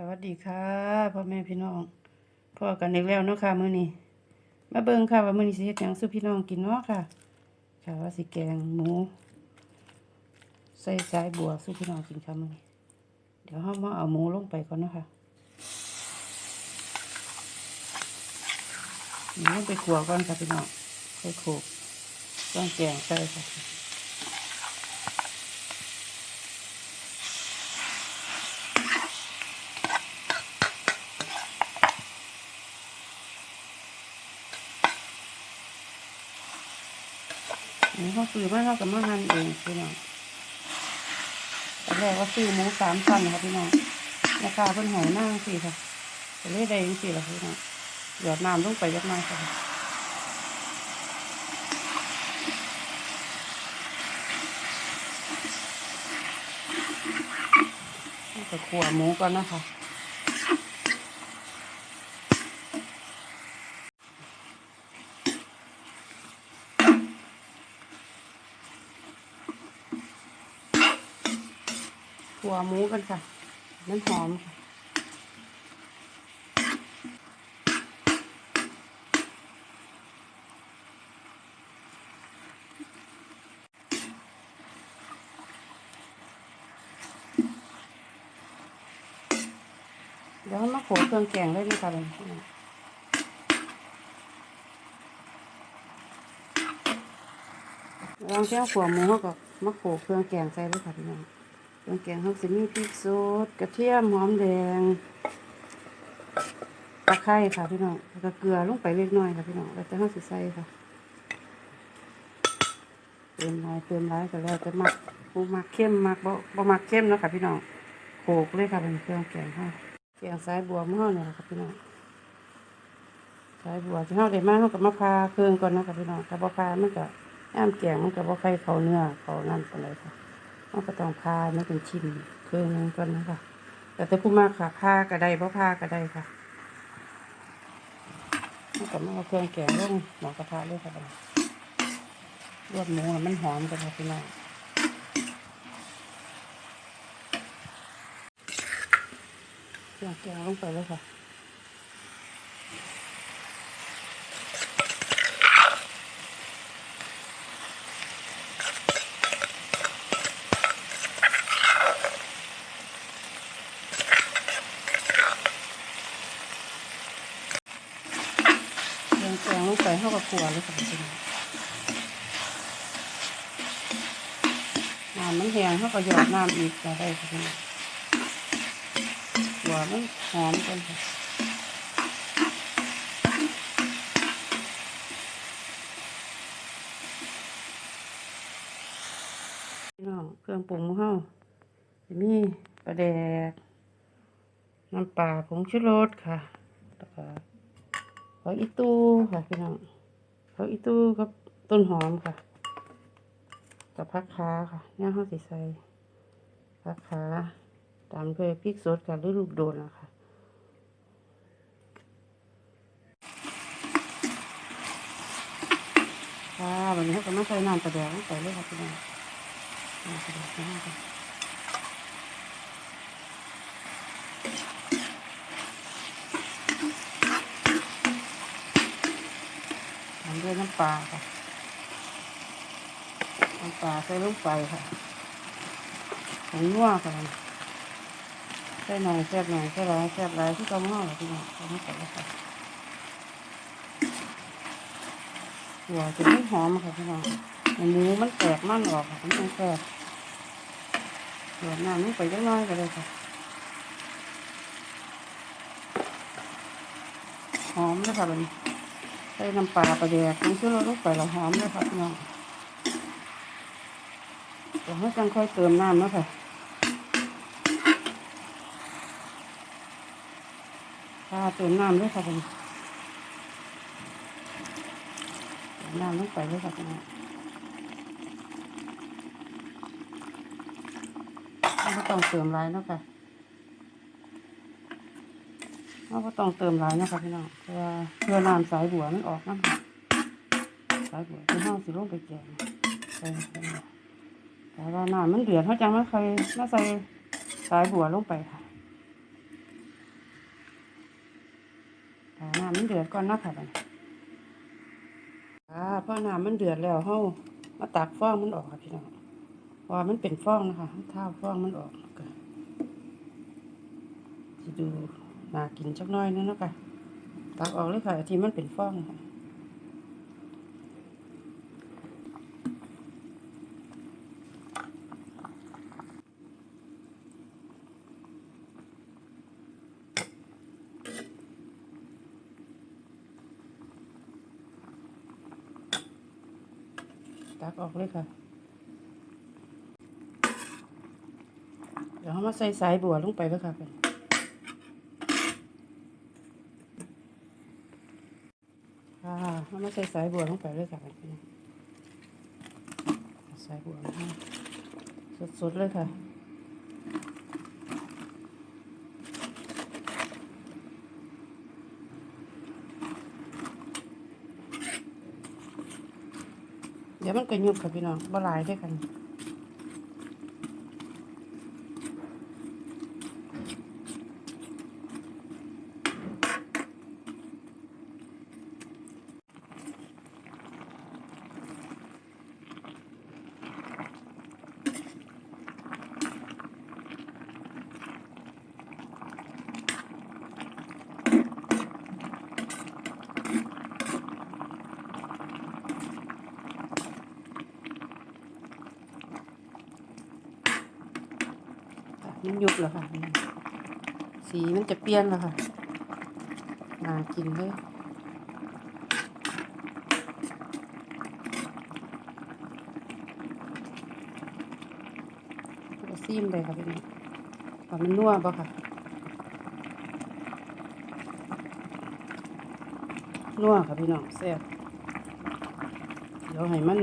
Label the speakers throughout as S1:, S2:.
S1: สวัสดีค่ะพ่อแม่พี่น้องพ่อกันอีกแล้วเนาะค่ะมื้อนี้มาเบิ่งค่ะว่ามื้อนี้สิเฮ็ดหยังสู่พี่น้องกินเนาะค่ะค่ะว่าสิแกงหมูใส่สายบัวสู่พี่น้องกินค่ะมื้อนี้เดี๋ยวเฮามาเอาหมูลงไปก่อนเนาะค่ะหมูลงไปขัวก่อนค่ะพี่น้องใส่โขลกต้องแกงใส่ค่ะ ซื้อมาเขากับมาหั่นเองพี่น้องแรกว่าซื้อหมูสามพันครับพี่น้องราคาเพิ่นหายมากสิค่ะแต่เลยได้ยังสิล่ะพี่น้องหยอดน้ำลงไปยักหน้อยค่ะจะขัวหมูก่อนนะคะ ขัวหมูกันค่ะน้ำหอมค่ะเดี๋ยวมาโขเครื่องแกงได้ด้วยค่ะเลยลองเจ้าขัวหมูเขาก็มาโขเครื่องแกงใส่เลยค่ะพี่น้อง งแกงเขาจะมีพริกสดกระเทียมหอมแดงตะไคร้ค่ะพี่น้องแล้วก็เกลือลงไปเล็กน้อยค่ะพี่น้องแล้วจะเขาสิใส่ค่ะเติมน้อยเติมร้ายก็แล้วจะมักผู้มักเข้มมักบ่บ่มักเข้มเนาะค่ะพี่น้องโขลกเลยค่ะเป็นเครื่องแกงค่ะแกงสายบัวหม้อเนี่ยครับพี่น้องสายบัวที่เฮาได้มาเฮาก็มาพร้าวเครื่องก่อนนะครับพี่น้องถ้าบ่พร้าวมันก็ย่ามแกงมันก็บ่ใครเขาเนื้อเขานั่นปานใดค่ะ เฮาก็ต้องพามันเป็นชิ้นเครื่องนึงก่อนนะคะแต่ถ้าผู้มากค่ะพาก็ได้บ่พาก็ได้ค่ะเฮาก็มาเอาเครื่องแกงลงหม้อกระทะเลยค่ะบัดนี้รวดหมูมันหอมกันค่ะพี่น้องเครื่องแกงลงไปเลยค่ะ เครื่องแกง ลงไปเข้ากัวเลยค่ะพี่น้องน้ำมันแห้งเขาก็หยอดน้ำอีกก็ได้ค่ะพี่น้องหัวมันหอมกันค่ะพี่น้องเครื่องปรุงขอเฮาจะมีปลาแดก น้ำปลาผงชูรสค่ะแล้วก็อีตูค่ะพี่น้อง ผักอีตู้กับต้นหอมค่ะ กับผักขาค่ะเนี่ยเฮาสิใสผักขาตามด้วยพริกสดกับหรือลูกโดนนะคะค่ะวันนี้ก็มาใส่น้ำกระเดียงใส่เลยค่ะพี่น้องน้ำกระเดียงใส่น้ำกระเดียงตา ด้วยน้ำปลาค่ะ น้ำปลาใส่ลงไปค่ะผงนัวค่ะใส่หน่อยแซ่บหน่อยใส่หลายแซ่บหลายที่กำห้อพี่น้องเอาไม่ใส่แล้วค่ะหัวจะไม่หอมค่ะพี่น้องหมูมันแตกมันออกค่ะมันต้องแซ่บหยดน้ำลงไปจักน้อยก็เลยค่ะหอมเลยค่ะมัน ใส่น้ำปลาปลาแดกผงชูรสลงไปแล้วหอมเลยค่ะพี่น้องเดี๋ยวให้จังค่อยเติมน้ำนะค่ะค่ะเติมน้ำด้วยค่ะคุณเติมน้ำลงไปเลยค่ะคุณไม่ต้องเติมหลายเนะค่ะ เราก็ต้องเติมหลายนะคะพี่น้องเพื่อเพื่อน้ำสายบัวมันออกนะสายบัวที่ห้องสิลงไปแกงใส่ไปแต่ว่าน้ำมันเดือดเขาจังไม่เคยมาใส่สายบัวลงไปค่ะำมันเดือดก่อนนะค่ะบัดนี้อ่าพอน้ำมันเดือดแล้วเฮามาตักฟองมันออกค่ะพี่น้องพราะว่ามันเป็นฟองนะคะเท้าฟองมันออกก็สิดู น่ากินจักน้อยนึงเนาะค่ะ ตักออกเลยค่ะที่มันเป็นฟองค่ะตักออกเลยค่ะ เดี๋ยวเรามาใส่สายบัวลงไปเลยค่ะเป็นค่ะเรามาใส่สายบัวลงไปเลยค่ะเป็นสายบัวนะคะสดๆเลยค่ะเดี๋ยวมันก็ยุบค่ะพี่น้องบ่ลายด้วยกัน มันยุบแล้วค่ะ สีมันจะเปลี่ยนแล้วค่ะน่ากินเลยก็ซีมเลยค่ะพี่น้องว่ามันนัวบ่ค่ะนัวค่ะพี่น้องแซ่บเดี๋ยวให้มัน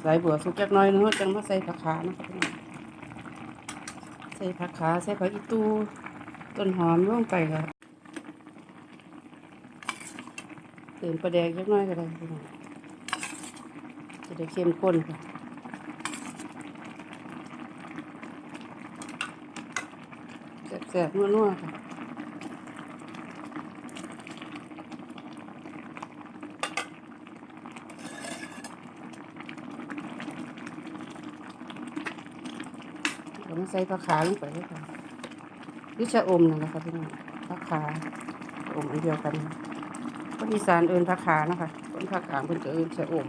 S1: ใส่บัวสุกจักน้อยนึงเราจังมาใส่ผักขานะคะพี่น้อง ใส่ผักขาใส่ผักอีตูต้นหอมลงไปค่ะเติมปลาแดงเล็กน้อยก็ได้จะได้เข้มข้นค่ะแสบๆนัวๆค่ะเดี๋ยวมา ใส่ผักขาลงไปเลยค่ะหรือชะอมนั่นะคะพี่น้องผักขาอมอันเดียวกันค่ะคนอีสานเอินผักขานะคะคนภาคกลางเพิ่นก็เอินชะอม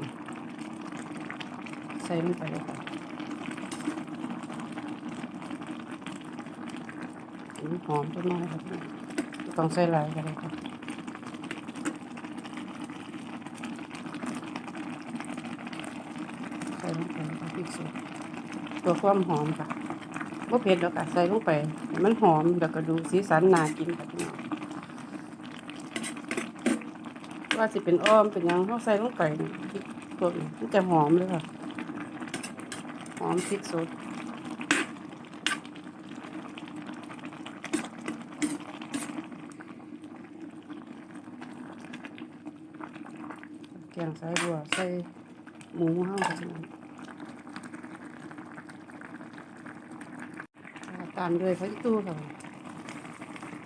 S1: ใส่ลงไปเลยค่ะอืมหอมจังมากเลยค่ะพี่น้องบ่ต้องใส่ลายก็ได้ค่ะใส่ลงไปค่ะพริกสดตัวความหอมค่ะ บ่เผ็ดดอกค่ะใส่ลงไป มันหอมแล้วก็ดูสีสันน่ากินค่ะพี่น้องว่าสิเป็นอ้อมเป็นยังเฮาใส่ลงไปนี่พริกพวนี้มันจะหอมเลยค่ะ หอมพริกสดแกงใส่บัวใส่หมูเฮาค่ะพี่น้อง ตามด้วยผักอีตู้ค่ะ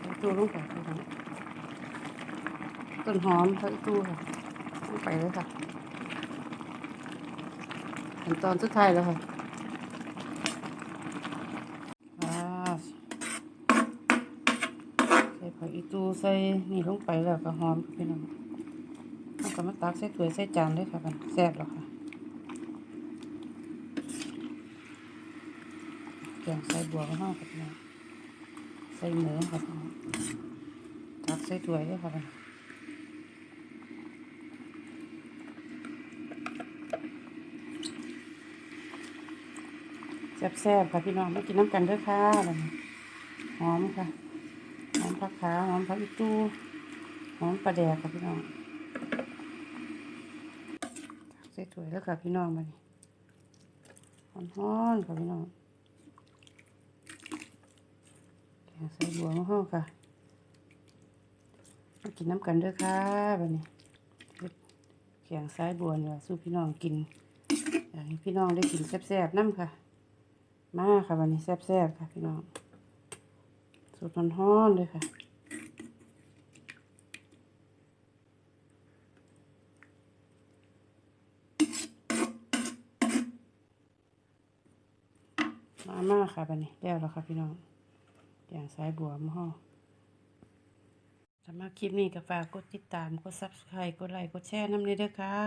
S1: ผักอีตู้ลงไปค่ะต้นหอมผักอีตู้ค่ะลงไปเลยค่ะขั้นตอนสุดท้ายแล้วค่ะใส่อีตูใส่นี่ลงไปแล้วก็หอมพี่น้องเอากลับมาตักใส่ถ้วยใส่จานเลยค่ะมันแซ่บแล้วค่ะ แกงใส่บัวก็ห้องค่ะพี่น้อใส่หมูค่ะพี่น้องตักใส่ถ้วยเลยค่ะมันแซ่บๆค่ะพี่น้องมากินน้ำกันด้วยค่ะหอมค่ะหอมผักขาหอมผักอีตู้หอมปลาแดกค่ะพี่น้องตักใส่ถ้วยแล้วค่ะพี่น้องมันฮ้อนๆค่ะพี่น้อง ใส่บัวมะฮ้อค่ะกินน้ำกันด้วยค่ะแบบนี้แข็งซ้ายบัวเนี่ยสู้พี่น้องกินอยากให้พี่น้องได้กินแซ่บๆน้ำค่ะ มาค่ะวันนี้แซ่บๆค่ะ พี่น้องสูตรฮ้อนๆเลยค่ะมามาค่ะบันนี้เดี๋ยวแล้วค่ะพี่น้อง อย่างสายบัวหม้อสำหรับคลิปนี้ก็ฝากกดติดตาม กด Subscribe กดไลค์ กดแชร์น้ำเลยเด้อค่ะ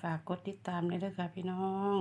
S1: ฝากกดติดตามเลยเด้อค่ะพี่น้อง